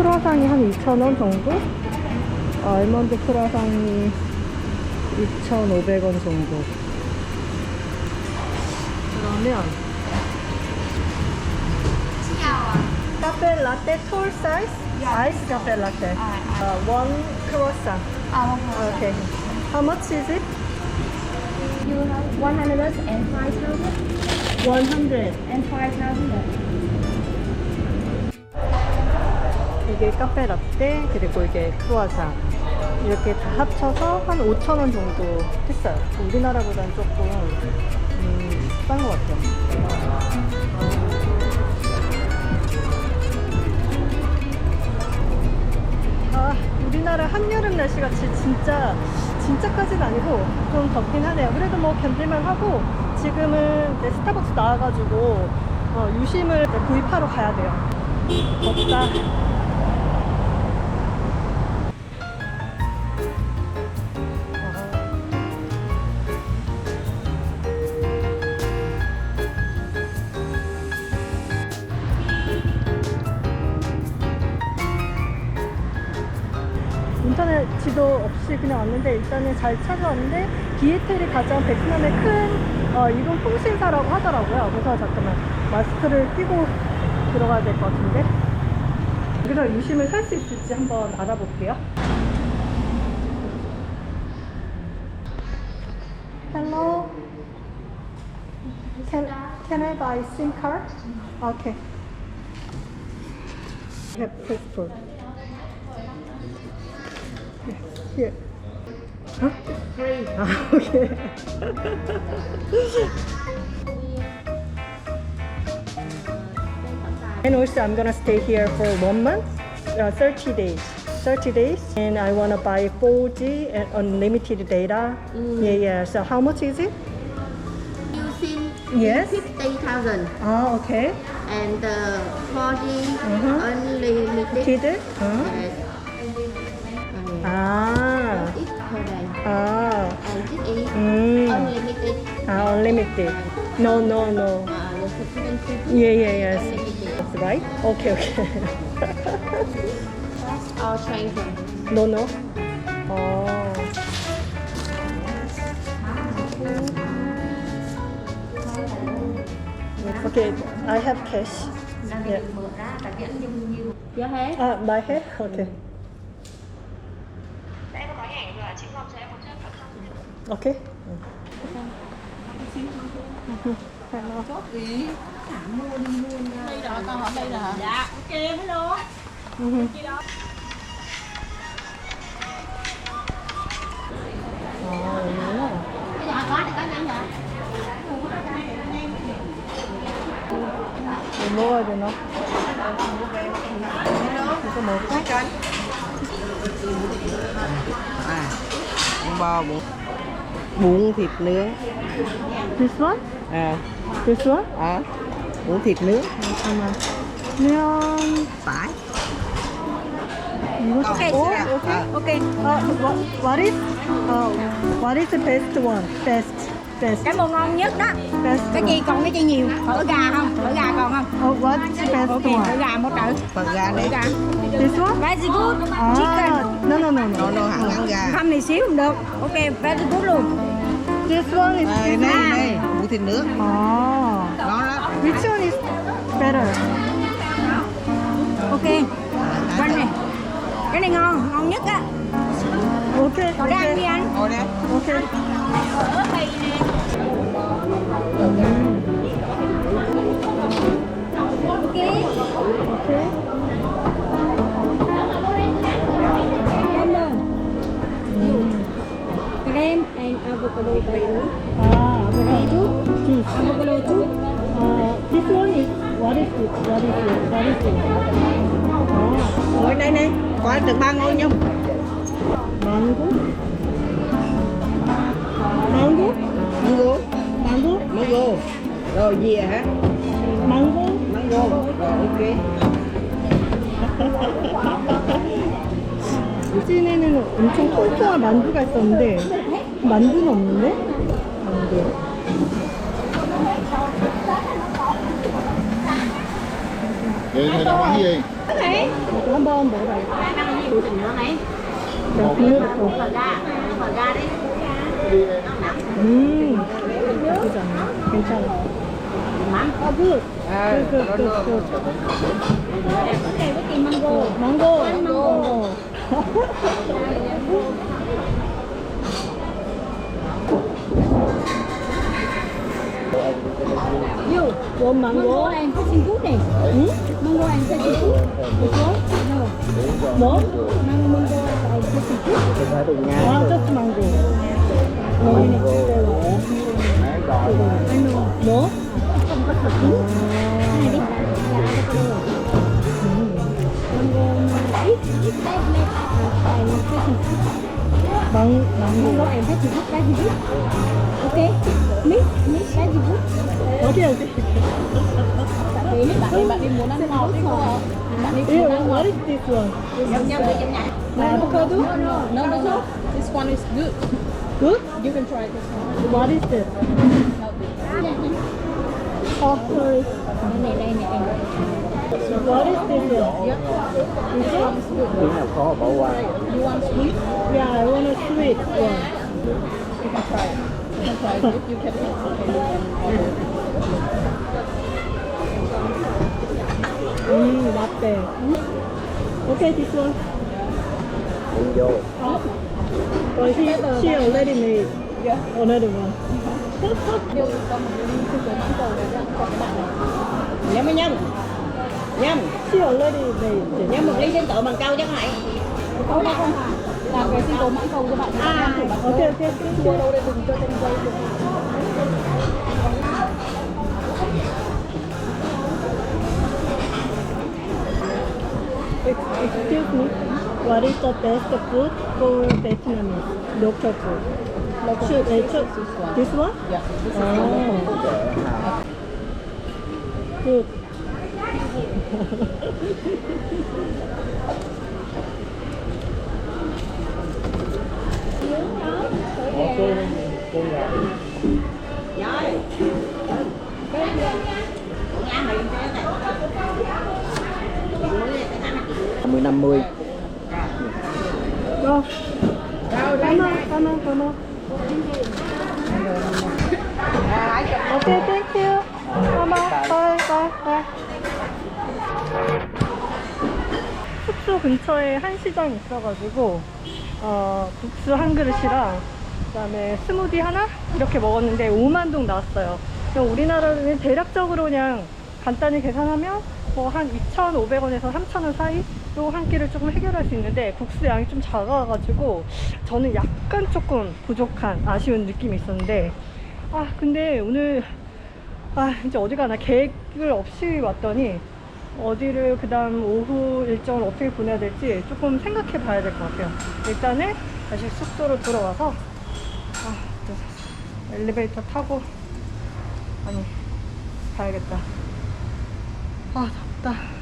크루아상이 한 2,000원 정도? 아, 알몬드 크루아상이 2,500원 정도. 그러면 카페 라떼 톨 사이즈? 아이스 카페 라떼. 아, 원 크루아상. 아, 오케이. How much is it? you have 105,000 100. 이게 카페 라떼 그리고 이게 크루아상 이렇게 다 합쳐서 한 5,000원 정도 했어요. 우리나라보다는 조금 음, 싼 것 같아요. 아, 우리나라 한여름 날씨가 지- 진짜 진짜까지는 아니고 좀 덥긴 하네요. 그래도 뭐 견딜만 하고 지금은 이제 스타벅스 나와가지고 어, 유심을 구입하러 가야 돼요. 덥다. 지도 없이 그냥 왔는데 일단은 잘 찾아왔는데 기에텔이 가장 베트남의 큰 어, 이동 통신사라고 하더라고요. 그래서 잠깐만 마스크를 끼고 들어가야 될 것 같은데 여기서 유심을 살 수 있을지 한번 알아볼게요. Hello. Can can I buy SIM card? Okay. Have passport. Here. Huh? Free. Ah, okay. and also, I'm gonna stay here for one month, uh, 30 days. 30 days, and I wanna buy 4G and unlimited data. Yeah, yeah. So, how much is it? Using Yes. 50,000 Ah, okay. and uh, 4G Mhm. unlimited. Kidded? Huh? Yes. Ah, it's per day. ah, And this is mm. unlimited. ah, unlimited. No, no, no. Uh, the subscription Yeah, yeah, yes. unlimited. That's right. Okay, okay. Or transfer. no, no. Oh. Okay, I have cash. Yeah. Giá hết. Ah, my head? Okay. ok. Hello chốt gì mua đi luôn đây rồi con hỏi đây là dạ ok hello kia đó rồi mua rồi nó. Mình có một khách À Bún bò, bún bún thịt nướng thịt one? à thịt one? à bún thịt nướng nếu phải Okay, okay, à. okay. okay. Uh, what, what is uh, what is the best one? Best, best. Cái món ngon nhất đó. Best cái chi còn cái chi nhiều? Phở gà không? Phở gà còn không? Oh, what best okay, one? Phở gà một trận Phở gà đấy. Gà. This one? Very good. Ah. 아, no, no, no, nó no. nó hẳn ăn gà Không thì xíu cũng được. Ok, very good luôn. This one is đây đây one. đây bún thịt nướng 아, nó đó which one is better? Ok. Quanh này. Cái này ngon, ngon nhất á. Okay, Rồi đang đi anh. đây okay. Ok. Avocado tofu. 아, avocado juice. Avocado juice. Uh, this one is what is it? What is it? What is it? 아, ngồi đây này có được ba ngôi nhung 망고? 망고? mango 망고? mango rồi gì hả 망고? mango rồi ok 찐에는 엄청 통통한 만두가 있었는데 만두는 없는데? 만두. Thì thầy đang bán gì? Tôi này. Mở ra, mở ra đi. 음. 괜찮아. 아, 굿. Cái này với kỳ mango. 망고, 망고. You want mango? Mango and fishing food này. Hmm? Mango and fishing food. Okay. No. No. Mango mango and fishing food. No, just mango. No, no, no. No. Không có thật đúng. Này đi. Bằng bằng mango and fishing food. Okay. ni ni saya juga okey okey ini bạn đi bạn đi muốn ăn ngọt đi cô bạn đi muốn ăn ngọt đi cô nhâm nhâm no no no no this one is good good you can try this one what is this oh sorry này này này What is this? Yeah. Is it? You have why? You want sweet? Yeah, I want a sweet one. Yeah. You can try. You can try. If you can make okay, you can order. Mm, latte. Mm. Okay, this one. Mango. Oh. Well, she, she already made yeah. another one. Nhâm mới nhâm Nhâm She already made Nhâm một ly trên tự bằng câu chắc này Không không không Làm cái sinh tố mãn cầu cho bạn. À, Okay, okay, thank you. đâu đây đừng cho tên dây được. Excuse me. What is the best food for Vietnamese? Local food. I choose this one? Yeah. This is Oh. Good. mười năm mươi. Come on, come on, come on. Okay, thank you. Come on, bye, bye, bye. 숙소 근처에 한시장 있어가지고 어, 국수 한 그릇이랑 그다음에 스무디 하나 이렇게 먹었는데 5만 동 나왔어요. 그럼 우리나라는 대략적으로 그냥 간단히 계산하면 뭐 한 2,500원에서 3,000원 사이로 한 끼를 조금 해결할 수 있는데 국수 양이 좀 작아가지고 저는 약간 조금 부족한 아쉬운 느낌이 있었는데 아 근데 오늘 아 이제 어디 가나 계획을 없이 왔더니 어디를 그 다음 오후 일정을 어떻게 보내야 될지 조금 생각해 봐야 될 것 같아요. 일단은 다시 숙소로 들어와서 아, 또 엘리베이터 타고 아니 가야겠다. 아 덥다